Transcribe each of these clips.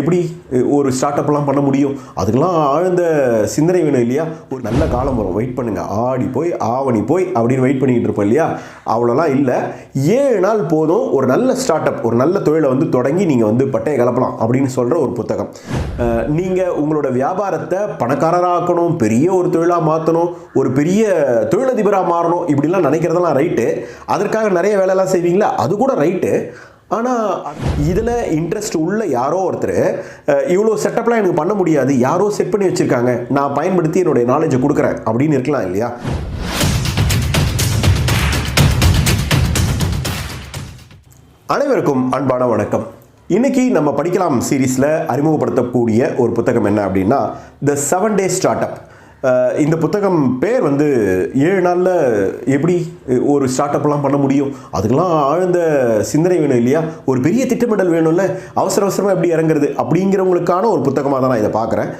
எப்படி ஒரு ஸ்டார்ட் அப்லாம் பண்ண முடியும்? அதுக்கெல்லாம் ஆழ்ந்த சிந்தனை வேணும் இல்லையா? ஒரு நல்ல காலம் வரும். வெயிட் பண்ணுங்கள் ஆடி போய் ஆவணி போய் அப்படின்னு வெயிட் பண்ணிக்கிட்டு இருப்போம் இல்லையா? அவ்வளோலாம் இல்லை. ஏழு நாள் போதும் ஒரு நல்ல ஸ்டார்ட் அப் ஒரு நல்ல தொழிலை வந்து தொடங்கி நீங்கள் வந்து பட்டையை கலப்பலாம் அப்படின்னு சொல்கிற ஒரு புத்தகம். நீங்கள் உங்களோட வியாபாரத்தை பணக்காரராக்கணும் பெரிய ஒரு தொழிலாக மாற்றணும் ஒரு பெரிய தொழிலதிபராக மாறணும் இப்படிலாம் நினைக்கிறதெல்லாம் ரைட்டு அதற்காக நிறைய வேலையெல்லாம் செய்வீங்களா? அது கூட ரைட்டு ஆனால் இதில் இன்ட்ரெஸ்ட் உள்ள யாரோ ஒருத்தர் இவ்வளோ செட்டப்லாம் எனக்கு பண்ண முடியாது யாரோ செட் பண்ணி வச்சுருக்காங்க நான் பயன்படுத்தி என்னுடைய நாலேஜை கொடுக்குறேன் அப்படின்னு இருக்கலாம் இல்லையா? அனைவருக்கும் அன்பான வணக்கம். இன்னைக்கு நம்ம படிக்கலாம் சீரீஸில் அறிமுகப்படுத்தக்கூடிய ஒரு புத்தகம் என்ன அப்படின்னா த செவன் டே ஸ்டார்ட் அப் இந்த புத்தகம் பேர் வந்து ஏழு நாளில் எப்படி ஒரு ஸ்டார்ட் அப்லாம் பண்ண முடியும்? அதுக்கெல்லாம் ஆழ்ந்த சிந்தனை வேணும் இல்லையா? ஒரு பெரிய திட்டமிடல் வேணும்ல? அவசர அவசரமாக எப்படி இறங்குறது? அப்படிங்கிறவங்களுக்கான ஒரு புத்தகமாக தான் நான் இதை பார்க்குறேன்.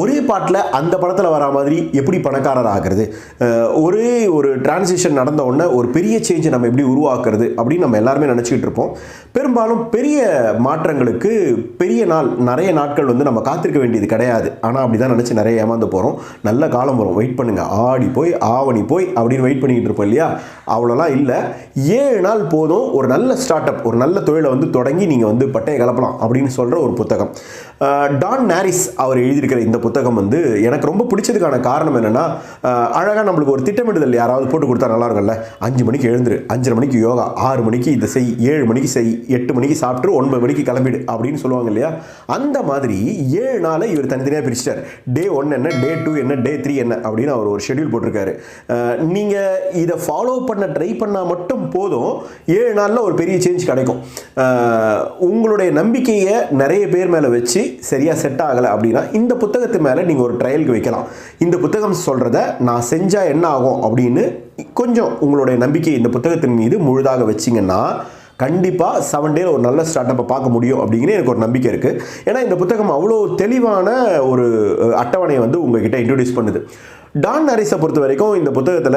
ஒரே பாட்டில் அந்த படத்தில் வரா மாதிரி எப்படி பணக்காரர் ஆகிறது? ஒரே ஒரு டிரான்சிஷன் நடந்த உடனே ஒரு பெரிய சேஞ்சை நம்ம எப்படி உருவாக்குறது? அப்படின்னு நம்ம எல்லாருமே நினச்சிக்கிட்டு இருப்போம். பெரும்பாலும் பெரிய மாற்றங்களுக்கு பெரிய நாள் நிறைய நாட்கள் வந்து நம்ம காத்திருக்க வேண்டியது கிடையாது. ஆனால் அப்படி தான் நினச்சி நிறைய ஏமாந்து போகிறோம் நல்ல காலம் வரும். வெயிட் பண்ணுங்க. ஆடி போய் ஆவணி போய் அப்படின்னு வெயிட் பண்ணிக்கிட்டு இருப்போம் இல்லையா? அவ்வளோலாம் இல்லை. ஏழு நாள் போதும் ஒரு நல்ல ஸ்டார்ட் அப் ஒரு நல்ல தொழிலை வந்து தொடங்கி நீங்கள் வந்து பட்டையை கலப்பலாம் அப்படின்னு சொல்கிற ஒரு புத்தகம். டான் நாரிஸ் அவர் எழுதியிருக்கிற இந்த புத்தகம் வந்து எனக்கு ரொம்ப பிடிச்சதுக்கான காரணம் என்னென்னா அழகாக நம்மளுக்கு ஒரு திட்டமிடுதல் யாராவது போட்டு கொடுத்தா நல்லா இருக்கும்ல. அஞ்சு மணிக்கு எழுந்துரு அஞ்சரை மணிக்கு யோகா ஆறு மணிக்கு இதை செய் ஏழு மணிக்கு செய் எட்டு மணிக்கு சாப்பிட்டு ஒன்பது மணிக்கு கிளம்பிடு அப்படின்னு சொல்லுவாங்க இல்லையா? அந்த மாதிரி ஏழு நாளை இவர் தனித்தனியாக பிரிச்சிட்டார். டே ஒன் என்ன டே டூ என்ன டே த்ரீ என்ன அப்படின்னு அவர் ஒரு ஷெட்யூல் போட்டிருக்காரு. நீங்கள் இதை ஃபாலோ பண்ண ட்ரை பண்ணால் மட்டும் போதும் ஏழு நாளில் ஒரு பெரிய சேஞ்ச் கிடைக்கும். உங்களுடைய நம்பிக்கையை நிறைய பேர் மேலே வச்சு சரியாக செட் ஆகலை அப்படின்னா இந்த புத்தகத்து மேலே நீங்கள் ஒரு ட்ரையலுக்கு வைக்கலாம். இந்த புத்தகம் சொல்கிறத நான் செஞ்சால் என்ன ஆகும் அப்படின்னு கொஞ்சம் உங்களுடைய நம்பிக்கை இந்த புத்தகத்தின் மீது முழுதாக வச்சிங்கன்னா கண்டிப்பாக செவன் டேல ஒரு நல்ல ஸ்டார்ட் அப்பை பார்க்க முடியும் அப்படிங்கிற எனக்கு ஒரு நம்பிக்கை இருக்குது ஏன்னா இந்த புத்தகம் அவ்வளோ தெளிவான ஒரு அட்டவணையை வந்து உங்ககிட்ட இன்ட்ரடியூஸ் பண்ணுது. டான் நரிஸை பொறுத்த வரைக்கும் இந்த புத்தகத்தில்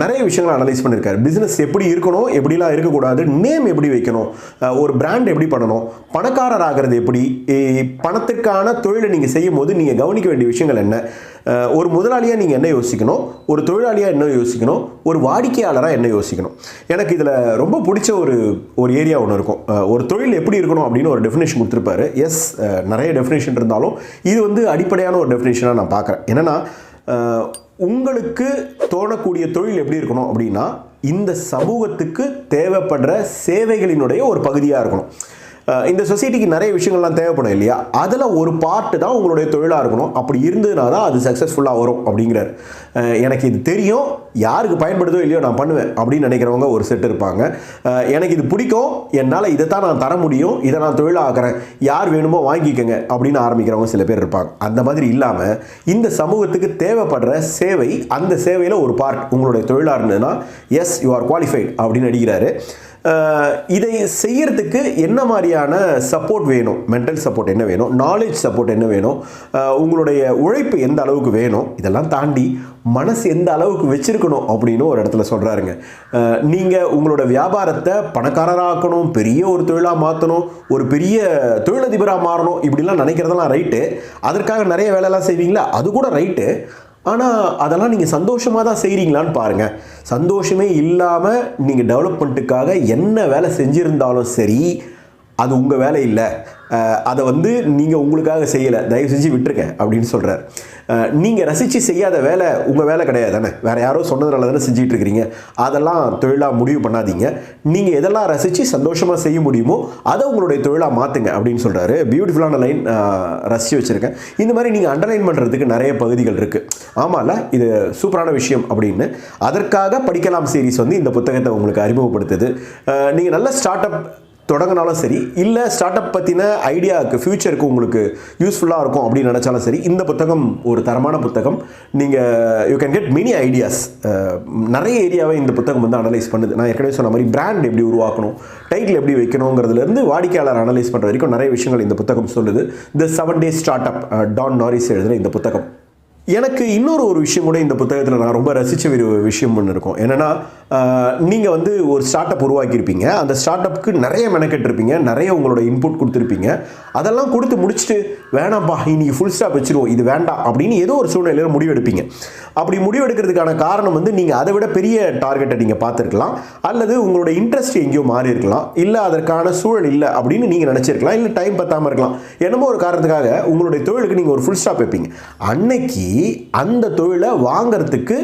நிறைய விஷயங்களை அனலைஸ் பண்ணியிருக்காரு பிஸ்னஸ் எப்படி இருக்கணும் எப்படிலாம் இருக்கக்கூடாது நேம் எப்படி வைக்கணும் ஒரு பிராண்ட் எப்படி பண்ணணும் பணக்காரர் ஆகிறது எப்படி பணத்துக்கான தொழிலை நீங்கள் செய்யும் போது நீங்கள் கவனிக்க வேண்டிய விஷயங்கள் என்ன? ஒரு முதலாளியாக நீங்கள் என்ன யோசிக்கணும் ஒரு தொழிலாளியாக என்ன யோசிக்கணும் ஒரு வாடிக்கையாளராக என்ன யோசிக்கணும்? எனக்கு இதில் ரொம்ப பிடிச்ச ஒரு ஒரு ஏரியா ஒன்று இருக்கும். ஒரு தொழில் எப்படி இருக்கணும் அப்படின்னு ஒரு டெஃபினேஷன் கொடுத்துருப்பாரு. எஸ் நிறைய டெஃபினேஷன் இருந்தாலும் இது வந்து அடிப்படையான ஒரு டெஃபினேஷனாக நான் பார்க்குறேன். என்னென்னா உங்களுக்கு தோணக்கூடிய தொழில் எப்படி இருக்கணும் அப்படின்னா இந்த சமூகத்துக்கு தேவைப்படுற சேவைகளினுடைய ஒரு பகுதியாக இருக்கணும். இந்த சொசைட்டிக்கு நிறைய விஷயங்கள்லாம் தேவைப்படும் இல்லையா? அதில் ஒரு பார்ட்டு தான் உங்களுடைய தொழிலாக இருக்கணும். அப்படி இருந்ததுனா தான் அது சக்ஸஸ்ஃபுல்லாக வரும் அப்படிங்கிறார். எனக்கு இது தெரியும். யாருக்கு பயன்படுதோ இல்லையோ நான் பண்ணுவேன் அப்படின்னு நினைக்கிறவங்க ஒரு செட் இருப்பாங்க. எனக்கு இது பிடிக்கும். என்னால் இதை தான் நான் தர முடியும். இதை நான் தொழிலாகிறேன் யார் வேணுமோ வாங்கிக்கோங்க அப்படின்னு ஆரம்பிக்கிறவங்க சில பேர் இருப்பாங்க. அந்த மாதிரி இல்லாமல் இந்த சமூகத்துக்கு தேவைப்படுற சேவை அந்த சேவையில் ஒரு பார்ட் உங்களுடைய தொழிலாக இருந்ததுன்னா எஸ் யூ ஆர் குவாலிஃபைட் அப்படின்னு அடிக்கிறாரு இதை செய்யறதுக்கு என்ன மாதிரியான சப்போர்ட் வேணும்? மென்டல் சப்போர்ட் என்ன வேணும்? நாலேஜ் சப்போர்ட் என்ன வேணும்? உங்களுடைய உழைப்பு எந்த அளவுக்கு வேணும்? இதெல்லாம் தாண்டி மனசு எந்த அளவுக்கு வச்சிருக்கணும் அப்படின்னு ஒரு இடத்துல சொல்கிறாருங்க நீங்கள் உங்களோட வியாபாரத்தை பணக்காரராக்கணும் பெரிய ஒரு தொழிலாக மாற்றணும் ஒரு பெரிய தொழிலதிபராக மாறணும் இப்படிலாம் நினைக்கிறதெல்லாம் ரைட்டு அதற்காக நிறைய வேலையெல்லாம் செய்வீங்களா? அது கூட ரைட்டு ஆனால் அதெல்லாம் நீங்கள் சந்தோஷமாக தான் செய்கிறீங்களான்னு பாருங்கள் சந்தோஷமே இல்லாமல் நீங்கள் டெவலப்மெண்ட்டுக்காக என்ன வேலை செஞ்சுருந்தாலும் சரி அது உங்கள் வேலை இல்லை. அதை வந்து நீங்கள் உங்களுக்காக செய்யலை. தயவு செஞ்சு விட்டுருங்க அப்படின்னு சொல்கிறார் நீங்கள் ரசித்து செய்யாத வேலை உங்கள் வேலை கிடையாது தானே? வேறு யாரோ சொன்னதுனால தானே செஞ்சுட்டு இருக்கிறீங்க. அதெல்லாம் தொழிலாக முடிவு பண்ணாதீங்க. நீங்கள் எதெல்லாம் ரசித்து சந்தோஷமாக செய்ய முடியுமோ அதை உங்களுடைய தொழிலாக மாற்றுங்க அப்படின்னு சொல்கிறாரு பியூட்டிஃபுல்லான லைன் ரசித்து வச்சுருக்கேன். இந்த மாதிரி நீங்கள் அண்டர்லைன் பண்ணுறதுக்கு நிறைய பகுதிகள் இருக்குது ஆமாம்ல இது சூப்பரான விஷயம் அப்படின்னு. அதற்காக படிக்கலாம் சீரிஸ் வந்து இந்த புத்தகத்தை உங்களுக்கு அறிமுகப்படுத்துது. நீங்கள் நல்ல ஸ்டார்ட் அப் தொடங்கினாலும் சரி இல்லை ஸ்டார்ட் அப் பற்றின ஐடியாவுக்கு ஃப்யூச்சருக்கு உங்களுக்கு யூஸ்ஃபுல்லாக இருக்கும் அப்படின்னு நினச்சாலும் சரி இந்த புத்தகம் ஒரு தரமான புத்தகம். நீங்கள் you can get mini ideas நிறைய ஏரியாவை இந்த புத்தகம் வந்து அனலைஸ் பண்ணுது. நான் ஏற்கனவே சொன்ன மாதிரி பிராண்ட் எப்படி உருவாக்கணும் டைட்டில் எப்படி வைக்கணுங்கிறதுலேருந்து வாடிக்கையாளர் அனலைஸ் பண்ணுற வரைக்கும் நிறைய விஷயங்கள் இந்த புத்தகம் சொல்லுது. The seven day startup Dan Norris எழுதுகிற இந்த புத்தகம். எனக்கு இன்னொரு ஒரு விஷயம் கூட இந்த புத்தகத்தில் நான் ரொம்ப ரசித்த ஒரு விஷயம் ஒன்று இருக்கும். என்னென்னா நீங்கள் வந்து ஒரு ஸ்டார்ட் அப் உருவாக்கியிருப்பீங்க. அந்த ஸ்டார்ட் அப்புக்கு நிறைய மெனக்கெட்டிருப்பீங்க நிறைய உங்களோட இன்புட் கொடுத்துருப்பீங்க. அதெல்லாம் கொடுத்து முடிச்சுட்டு வேணாம்ப்பா இன்னைக்கு ஃபுல் ஸ்டாப் வச்சிருவோம். இது வேண்டாம். அப்படின்னு ஏதோ ஒரு சூழ்நிலையில் முடிவெடுப்பீங்க. அப்படி முடிவெடுக்கிறதுக்கான காரணம் வந்து நீங்கள் அதை விட பெரிய டார்கெட்டை நீங்கள் பார்த்துருக்கலாம். அல்லது உங்களோட இன்ட்ரெஸ்ட் எங்கேயோ மாறி இருக்கலாம். இல்லை அதற்கான சூழல் இல்லை அப்படின்னு நீங்கள் நினச்சிருக்கலாம். இல்லை டைம் பத்தாமல் இருக்கலாம். என்னமோ ஒரு காரணத்துக்காக உங்களுடைய தொழிலுக்கு நீங்கள் ஒரு ஃபுல் ஸ்டாப் வைப்பீங்க. அன்னைக்கு அந்த தொழிலை வாங்கிறதுக்கு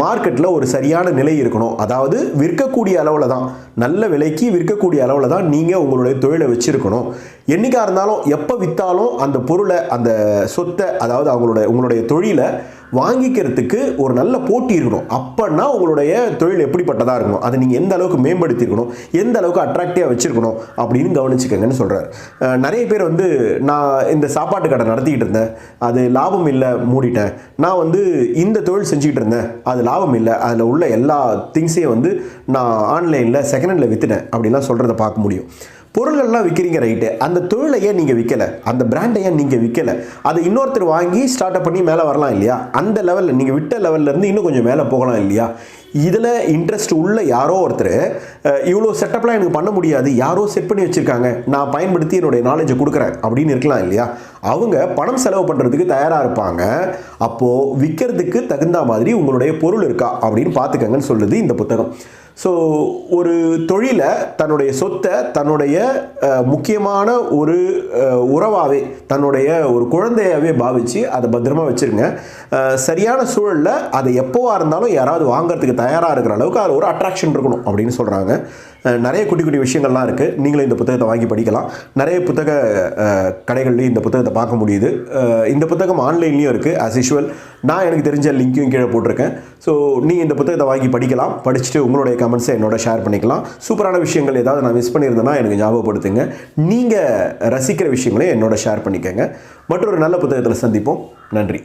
மார்க்கெட்டில் ஒரு சரியான நிலை இருக்கணும். அதாவது விற்கக்கூடிய அளவில் தான் நல்ல விலைக்கு விற்கக்கூடிய அளவில் தான் நீங்கள் உங்களுடைய தொழிலை வச்சுருக்கணும். என்றைக்காக இருந்தாலும் எப்போ விற்றாலும் அந்த பொருளை அந்த சொத்தை அதாவது அவங்களோட உங்களுடைய தொழிலை வாங்கிக்கிறதுக்கு ஒரு நல்ல போட்டி இருக்கணும். அப்போன்னா உங்களுடைய தொழில் எப்படிப்பட்டதாக இருக்கணும். அதை நீங்கள் எந்த அளவுக்கு மேம்படுத்தியிருக்கணும். எந்த அளவுக்கு அட்ராக்டிவாக வச்சுருக்கணும் அப்படின்னு கவனிச்சுக்கங்கன்னு சொல்கிறார் நிறைய பேர் வந்து நான் இந்த சாப்பாட்டு கடை நடத்திக்கிட்டு இருந்தேன். அது லாபம் இல்லை மூடிட்டேன். நான் வந்து இந்த தொழில் செஞ்சுக்கிட்டு இருந்தேன். அது லாபம் இல்லை. அதில் உள்ள எல்லா திங்ஸையும் வந்து நான் ஆன்லைனில் செகண்ட் ஹேண்டில் விற்றுட்டேன் அப்படின்லாம் சொல்கிறத பார்க்க முடியும். பொருள்கள்லாம் விற்கிறீங்க ரைட்டு அந்த தொழிலை ஏன் நீங்கள் விற்கலை அந்த பிராண்டை ஏன் நீங்கள் விற்கலை அதை இன்னொருத்தர் வாங்கி ஸ்டார்ட் அப் பண்ணி மேலே வரலாம் இல்லையா? அந்த லெவலில் நீங்கள் விட்ட லெவல்லேருந்து இன்னும் கொஞ்சம் மேலே போகலாம் இல்லையா? இதில் இன்ட்ரெஸ்ட் உள்ள யாரோ ஒருத்தர் இவ்வளோ செட்டப்லாம் எனக்கு பண்ண முடியாது. யாரோ செட் பண்ணி வச்சுருக்காங்க. நான் பயன்படுத்தி என்னுடைய நாலேஜை கொடுக்குறேன். அப்படின்னு இருக்கலாம் இல்லையா? அவங்க பணம் செலவு பண்ணுறதுக்கு தயாராக இருப்பாங்க. அப்போது விற்கிறதுக்கு தகுந்த மாதிரி உங்களுடைய பொருள் இருக்கா? அப்படின்னு பார்த்துக்கங்கன்னு சொல்லுது இந்த புத்தகம். ஸோ ஒரு தொழிலை தன்னுடைய சொத்தை தன்னுடைய முக்கியமான ஒரு உறவாகவே தன்னுடைய ஒரு குழந்தையாகவே பாவித்து அதை பத்திரமா வச்சுருங்க. சரியான சூழலில் அதை எப்போவா இருந்தாலும் யாராவது வாங்குறதுக்கு தயாராக இருக்கிற அளவுக்கு அதில் ஒரு அட்ராக்ஷன் இருக்கணும் அப்படின்னு சொல்கிறாங்க நிறைய குட்டி குட்டி விஷயங்கள்லாம் இருக்குது நீங்களும் இந்த புத்தகத்தை வாங்கி படிக்கலாம். நிறைய புத்தக கடைகள்லையும் இந்த புத்தகத்தை பார்க்க முடியுது. இந்த புத்தகம் ஆன்லைன்லேயும் இருக்குது ஆஸ் யூஷுவல் நான் எனக்கு தெரிஞ்ச லிங்க்கையும் கீழே போட்டிருக்கேன். ஸோ நீங்கள் இந்த புத்தகத்தை வாங்கி படிக்கலாம். படிச்சுட்டு உங்களுடைய கமெண்ட்ஸை என்னோட ஷேர் பண்ணிக்கலாம். சூப்பரான விஷயங்கள் ஏதாவது நான் மிஸ் பண்ணியிருந்தேன்னா எனக்கு ஞாபகப்படுத்துங்க. நீங்கள் ரசிக்கிற விஷயங்களையும் என்னோட ஷேர் பண்ணிக்கங்க. மற்றொரு நல்ல புத்தகத்தில் சந்திப்போம். நன்றி.